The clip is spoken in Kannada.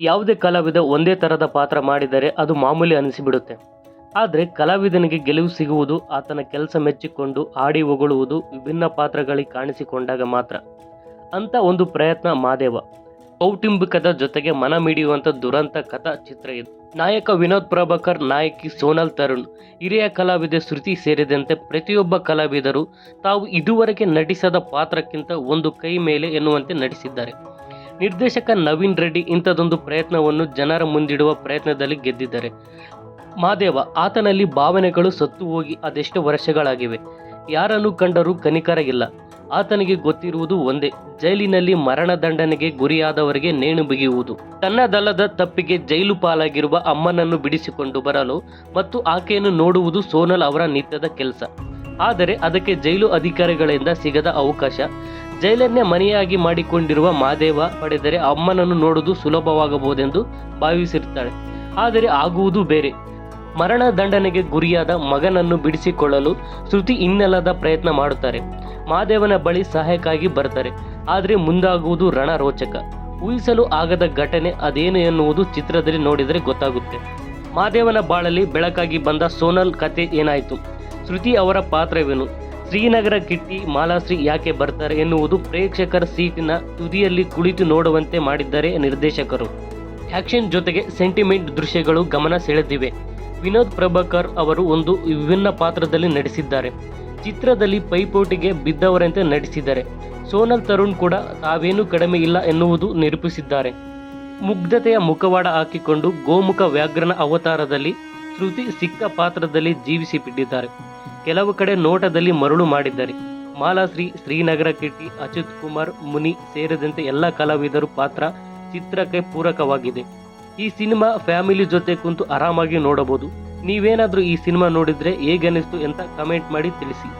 ಯಾವುದೇ ಕಲಾವಿದ ಒಂದೇ ಥರದ ಪಾತ್ರ ಮಾಡಿದರೆ ಅದು ಮಾಮೂಲಿ ಅನಿಸಿಬಿಡುತ್ತೆ. ಆದರೆ ಕಲಾವಿದನಿಗೆ ಗೆಲುವು ಸಿಗುವುದು, ಆತನ ಕೆಲಸ ಮೆಚ್ಚಿಕೊಂಡು ಆಡಿ ಹೊಗಳುವುದು ವಿಭಿನ್ನ ಪಾತ್ರಗಳಿಗೆ ಕಾಣಿಸಿಕೊಂಡಾಗ ಮಾತ್ರ. ಅಂತ ಒಂದು ಪ್ರಯತ್ನ ಮಾದೇವ. ಕೌಟುಂಬಿಕದ ಜೊತೆಗೆ ಮನ ಮಿಡಿಯುವಂಥ ದುರಂತ ಕಥಾ ಚಿತ್ರ ಇದು. ನಾಯಕ ವಿನೋದ್ ಪ್ರಭಾಕರ್, ನಾಯಕಿ ಸೋನಲ್ ತರುಣ್, ಹಿರಿಯ ಕಲಾವಿದೆ ಶ್ರುತಿ ಸೇರಿದಂತೆ ಪ್ರತಿಯೊಬ್ಬ ಕಲಾವಿದರು ತಾವು ಇದುವರೆಗೆ ನಟಿಸದ ಪಾತ್ರಕ್ಕಿಂತ ಒಂದು ಕೈ ಮೇಲೆ ಎನ್ನುವಂತೆ ನಟಿಸಿದ್ದಾರೆ. ನಿರ್ದೇಶಕ ನವೀನ್ ರೆಡ್ಡಿ ಇಂಥದೊಂದು ಪ್ರಯತ್ನವನ್ನು ಜನರ ಮುಂದಿಡುವ ಪ್ರಯತ್ನದಲ್ಲಿ ಗೆದ್ದಿದ್ದಾರೆ. ಮಾದೇವ, ಆತನಲ್ಲಿ ಭಾವನೆಗಳು ಸತ್ತು ಹೋಗಿ ಅದೆಷ್ಟು ವರ್ಷಗಳಾಗಿವೆ. ಯಾರನ್ನು ಕಂಡರೂ ಕನಿಕರ ಇಲ್ಲ. ಆತನಿಗೆ ಗೊತ್ತಿರುವುದು ಒಂದೇ, ಜೈಲಿನಲ್ಲಿ ಮರಣದಂಡನೆಗೆ ಗುರಿಯಾದವರಿಗೆ ನೇಣು ಬಿಗಿಯುವುದು. ತನ್ನದಲ್ಲದ ತಪ್ಪಿಗೆ ಜೈಲು ಪಾಲಾಗಿರುವ ಅಮ್ಮನನ್ನು ಬಿಡಿಸಿಕೊಂಡು ಬರಲು ಮತ್ತು ಆಕೆಯನ್ನು ನೋಡುವುದು ಸೋನಲ್ ಅವರ ನಿತ್ಯದ ಕೆಲಸ. ಆದರೆ ಅದಕ್ಕೆ ಜೈಲು ಅಧಿಕಾರಿಗಳಿಂದ ಸಿಗದ ಅವಕಾಶ. ಜೈಲನ್ನೇ ಮನೆಯಾಗಿ ಮಾಡಿಕೊಂಡಿರುವ ಮಾದೇವ ಪಡೆದರೆ ಅಮ್ಮನನ್ನು ನೋಡುವುದು ಸುಲಭವಾಗಬಹುದೆಂದು ಭಾವಿಸಿರ್ತಾಳೆ. ಆದರೆ ಆಗುವುದು ಬೇರೆ. ಮರಣ ದಂಡನೆಗೆ ಗುರಿಯಾದ ಮಗನನ್ನು ಬಿಡಿಸಿಕೊಳ್ಳಲು ಶ್ರುತಿ ಇನ್ನೆಲ್ಲದ ಪ್ರಯತ್ನ ಮಾಡುತ್ತಾರೆ. ಮಾದೇವನ ಬಳಿ ಸಹಾಯಕ್ಕಾಗಿ ಬರ್ತಾರೆ. ಆದರೆ ಮುಂದಾಗುವುದು ರಣರೋಚಕ. ಊಹಿಸಲು ಆಗದ ಘಟನೆ ಅದೇನು ಎನ್ನುವುದು ಚಿತ್ರದಲ್ಲಿ ನೋಡಿದರೆ ಗೊತ್ತಾಗುತ್ತೆ. ಮಾದೇವನ ಬಾಳಲ್ಲಿ ಬೆಳಕಾಗಿ ಬಂದ ಸೋನಲ್ ಕತೆ ಏನಾಯಿತು? ಶ್ರುತಿ ಅವರ ಪಾತ್ರವೇನು? ಶ್ರೀನಗರ ಕಿಟ್ಟಿ ಮಾಲಾಶ್ರೀ ಯಾಕೆ ಬರ್ತಾರೆ ಎನ್ನುವುದು ಪ್ರೇಕ್ಷಕರ ಸೀಟಿನ ತುದಿಯಲ್ಲಿ ಕುಳಿತು ನೋಡುವಂತೆ ಮಾಡಿದ್ದಾರೆ ನಿರ್ದೇಶಕರು. ಆಕ್ಷನ್ ಜೊತೆಗೆ ಸೆಂಟಿಮೆಂಟ್ ದೃಶ್ಯಗಳು ಗಮನ ಸೆಳೆದಿವೆ. ವಿನೋದ್ ಪ್ರಭಾಕರ್ ಅವರು ಒಂದು ವಿಭಿನ್ನ ಪಾತ್ರದಲ್ಲಿ ನಟಿಸಿದ್ದಾರೆ. ಚಿತ್ರದಲ್ಲಿ ಪೈಪೋಟಿಗೆ ಬಿದ್ದವರಂತೆ ನಟಿಸಿದ್ದಾರೆ. ಸೋನಲ್ ತರುಣ್ ಕೂಡ ತಾವೇನೂ ಕಡಿಮೆ ಇಲ್ಲ ಎನ್ನುವುದು ನಿರೂಪಿಸಿದ್ದಾರೆ. ಮುಗ್ಧತೆಯ ಮುಖವಾಡ ಹಾಕಿಕೊಂಡು ಗೋಮುಖ ವ್ಯಾಘ್ರನ ಅವತಾರದಲ್ಲಿ ಶ್ರುತಿ ಸಿಕ್ಕ ಪಾತ್ರದಲ್ಲಿ ಜೀವಿಸಿ ಬಿಟ್ಟಿದ್ದಾರೆ ಕೆಲವು ಕಡೆ ನೋಟದಲ್ಲಿ ಮರಳು ಮಾಡಿದ್ದಾರೆ. ಮಾಲಾಶ್ರೀ, ಶ್ರೀನಗರ ಕಿಟ್ಟಿ, ಅಚ್ಯುತ್ ಕುಮಾರ್, ಮುನಿ ಸೇರಿದಂತೆ ಎಲ್ಲ ಕಲಾವಿದರು ಪಾತ್ರ ಚಿತ್ರಕ್ಕೆ ಪೂರಕವಾಗಿದೆ. ಈ ಸಿನಿಮಾ ಫ್ಯಾಮಿಲಿ ಜೊತೆ ಕುಂತು ಆರಾಮಾಗಿ ನೋಡಬಹುದು. ನೀವೇನಾದರೂ ಈ ಸಿನಿಮಾ ನೋಡಿದ್ರೆ ಹೇಗನ್ನಿಸ್ತು ಅಂತ ಕಮೆಂಟ್ ಮಾಡಿ ತಿಳಿಸಿ.